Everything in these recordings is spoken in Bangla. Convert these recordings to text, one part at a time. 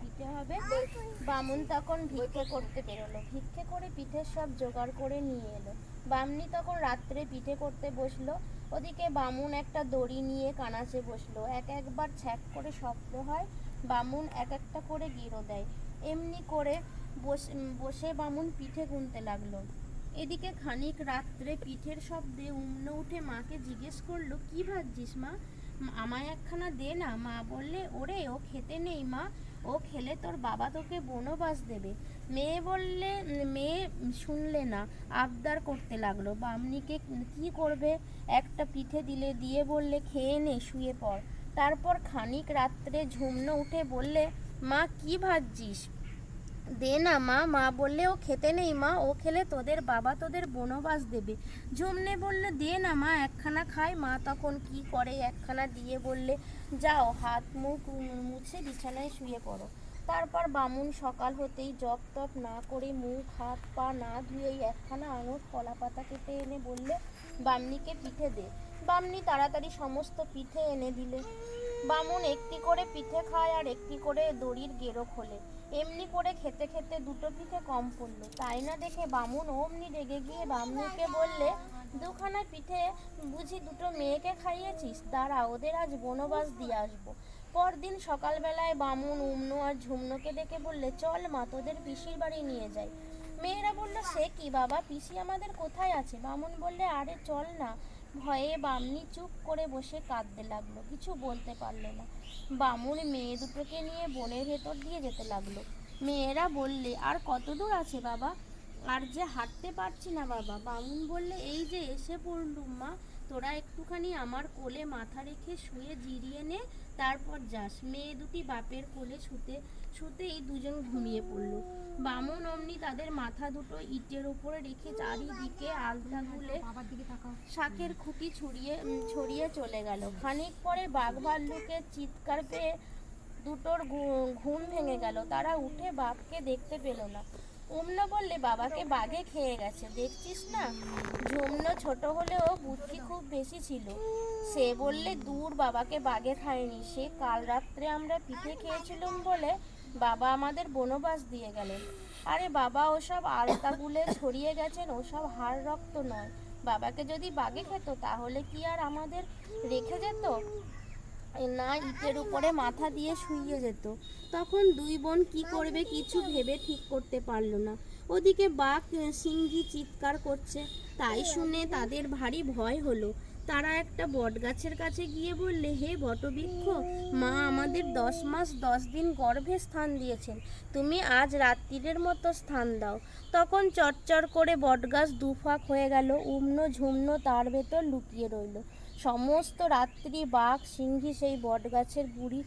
পিঠে হবে। বামুন তখন ভিক্ষে করতে বেরোলো। ভিক্ষে করে পিঠের সব জোগাড় করে নিয়ে এলো। বামনি তখন রাত্রে পিঠে করতে বসল। ওদিকে বামুন একটা দড়ি নিয়ে কানাচে বসল। এক একবার ছ্যাক করে শব্দ হয়। বামুন এক একটা করে গিরো দেয়। এমনি করে বসে বসে বামুন পিঠে গুনতে লাগল। এদিকে খানিক রাত্রে পিঠের শব্দে উমনে উঠে মাকে জিজ্ঞেস করল কি ভাবছিস মা, আমায় একখানা দে না। মা বললে ওরে ও খেতে নেই মা। ও খেলে তোর বাবা তোকে বনবাস দেবে। মেয়ে বললে, মেয়ে শুনলে না, আবদার করতে লাগল। বামনিকে কি করবে? একটা পিঠে দিলে, দিয়ে বললে, খেয়ে নে, শুয়ে পড়। তারপর খানিক রাত্রে ঝুমনো উঠে বললে, মা, কি ভাবছিস দে না, মা। মা বললে, ও খেতে নেই, মা। ও খেলে তোদের বাবা তোদের বনবাস দেবে। ঝুমনে বললে, দে না, মা। একখানা খায় মা তখন কি করে একখানা দিয়ে বললে, যাও, হাত, মুখ মুছে বিছানায় শুয়ে পড়ো। তারপর বামুন সকাল হতেই জপ তপ না করে মুখ, হাত, পা না ধুয়েই একখানা আঙুর কলা পাতা কেটে এনে বললে, বামনিকে পিঠে দে। বামনি তাড়াতাড়ি সমস্ত পিঠে এনে দিলে। বামুন একটি করে পিঠে খায় আর একটি করে দড়ির গেরো খোলে। এমনি করে খেতে খেতে দুটো পিঠে কম পড়ল। তাই না দেখে বামুন অমনি রেগে গিয়ে বামনিকে বললে, দুখানা পিঠে বুঝি দুটো মেয়েকে খাইয়েছিস? দাঁড়া, ওদের আজ বনবাস দিয়ে আসব। পরদিন সকালবেলায় বামুন উমনু আর ঝুমনুকে ডেকে বললে, চল মা, তোদের পিসির বাড়ি নিয়ে যাই। মেয়েরা বলল, সে কি বাবা? পিসি আমাদের কোথায় আছে? বামুন বললে, আরে চল না ভয়ে বামনি চুপ করে বসে কাঁদতে লাগল, কিছু বলতে পারল না। বামুন মেয়ে দুটোকে নিয়ে বনের ভেতর দিয়ে যেতে লাগল। মেয়েরা বললে, আর কত দূর আছে বাবা? আর যে হাঁটতে পারছি না বাবা। বামুন বললে, এই যে এসে পড়লুম মা, তোরা একটুখানি আমার কোলে মাথা রেখে শুয়ে জিরিয়ে নে, তারপর যাস। মেয়ে দুটি বাপের কোলে শুতে, শুতেই দুজন ঘুমিয়ে পড়ল। বামুন অমনি তাদের মাথা দুটো ইটের উপরে রেখে চারিদিকে আলতা তাকাও শাকের খুঁটি ছড়িয়ে ছড়িয়ে চলে গেল। খানিক পরে বাঘ ভাল্লুকের চিৎকার পেয়ে দুটোর ঘুম ভেঙে গেল। তারা উঠে বাঘকে দেখতে পেল না। উমন বললে, বাবাকে বাঘে খেয়ে গেছে, দেখছিস না? ঝুমনো ছোট হলেও বুদ্ধি খুব বেশি ছিল। সে বললে, দূর, বাবাকে বাঘে খায়নি। সে কাল রাত্রে আমরা পিঠে খেয়েছিলাম বলে বাবা আমাদের বনবাস দিয়ে গেলেন। আরে বাবা, ওসব আলতাগুলে ছড়িয়ে গেছেন, ওসব হাড় রক্ত নয়। বাবাকে যদি বাগে খেত, তাহলে কি আর আমাদের রেখে যেত? না ইটের উপরে মাথা দিয়ে শুইয়ে যেত। তখন দুই বোন কি করবে কিছু ভেবে ঠিক করতে পারল না। ওদিকে বাঘ সিংহী চিৎকার করছে। তাই শুনে তাদের ভারী ভয় হলো। তারা একটা বটগাছের কাছে গিয়ে বললে, হে বটবৃক্ষ, মা আমাদের দশ মাস দশ দিন গর্ভে স্থান দিয়েছেন। তুমি আজ রাত্রিরের মতো স্থান দাও। তখন চটচর করে বটগাছ দুফাক হয়ে গেল। উম্ন ঝুমনো তার ভেতর লুকিয়ে রইল। সমস্ত রাত্রি বাঘ, সিংহি সেই বটগাছের গুড়ি,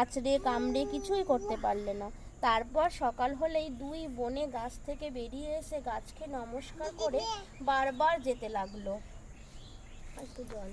আঁচড়ে, কামড়ে কিছুই করতে পারলে না। তারপর সকাল হলেই দুই বনে গাছ থেকে বেরিয়ে এসে গাছকে নমস্কার করে বারবার যেতে লাগল। একটু জল